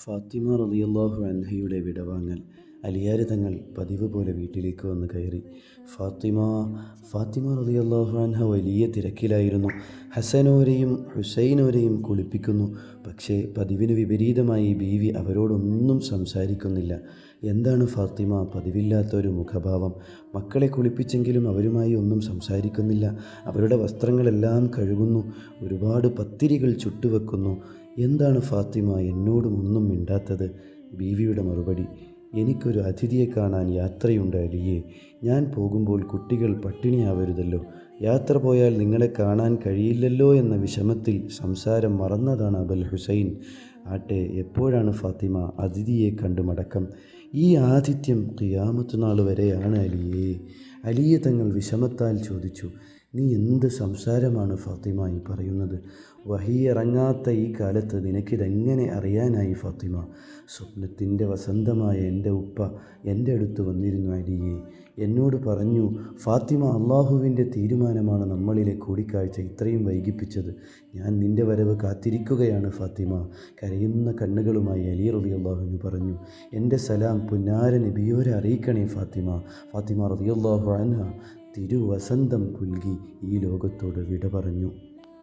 ഫാത്തിമ റളിയല്ലാഹു അൻഹയുടെ വിടവാങ്ങൽ. അലിയാര് തങ്ങൾ പതിവ് പോലെ വീട്ടിലേക്ക് വന്ന് കയറി. ഫാത്തിമ ഫാത്തിമ റളിയല്ലാഹു അൻഹ വലിയ തിരക്കിലായിരുന്നു. ഹസനോരെയും ഹുസൈനോരെയും കുളിപ്പിക്കുന്നു. പക്ഷേ പതിവിന് വിപരീതമായി ബീവി അവരോടൊന്നും സംസാരിക്കുന്നില്ല. എന്താണ് ഫാത്തിമ? പതിവില്ലാത്ത ഒരു മുഖഭാവം. മക്കളെ കുളിപ്പിച്ചെങ്കിലും അവരുമായി ഒന്നും സംസാരിക്കുന്നില്ല. അവരുടെ വസ്ത്രങ്ങളെല്ലാം കഴുകുന്നു. ഒരുപാട് പത്തിരികൾ ചുട്ടുവെക്കുന്നു. എന്താണ് ഫാത്തിമ എന്നോടും ഒന്നും മിണ്ടാത്തത്? ബീവിയുടെ മറുപടി. എനിക്കൊരു അതിഥിയെ കാണാൻ യാത്രയുണ്ട് അലിയെ ഞാൻ പോകുമ്പോൾ കുട്ടികൾ പട്ടിണിയാവരുതല്ലോ. യാത്ര പോയാൽ നിങ്ങളെ കാണാൻ കഴിയില്ലല്ലോ എന്ന വിഷമത്തിൽ സംസാരം മറന്നതാണ് അബൽ ഹുസൈൻ. ആട്ടെ എപ്പോഴാണ് ഫാത്തിമ അതിഥിയെ കണ്ടു മടക്കം? ഈ ആതിഥ്യം ഖിയാമത്ത് നാൾ വരെയാണ് അലിയെ. അലിയെ തങ്ങൾ വിഷമത്താൽ ചോദിച്ചു. നീ എന്ത് സംസാരമാണ് ഫാത്തിമ ഈ പറയുന്നത്? വഹി ഇറങ്ങാത്ത ഈ കാലത്ത് നിനക്കിതെങ്ങനെ അറിയാനായി ഫാത്തിമ? സ്വപ്നത്തിന്റെ വസന്തമായ എന്റെ ഉപ്പ എന്റെ അടുത്ത് വന്നിരുന്നു അരിയെ എന്നോട് പറഞ്ഞു ഫാത്തിമ അള്ളാഹുവിന്റെ തീരുമാനമാണ് നമ്മളിലെ കൂടിക്കാഴ്ച ഇത്രയും വൈകിപ്പിച്ചത്. ഞാൻ നിന്റെ വരവ് കാത്തിരിക്കുകയാണ് ഫാത്തിമ. കരയുന്ന കണ്ണുകളുമായി അലി റബി അള്ളാഹുവിന് പറഞ്ഞു എന്റെ സലാം പുന്നാര നബിയോരെ അറിയിക്കണേ ഫാത്തിമ. ഫാത്തിമ റബി അള്ളാഹു അൻഹ തിരുവസന്തം പുൽകി ഈ ലോകത്തോട് വിട പറഞ്ഞു.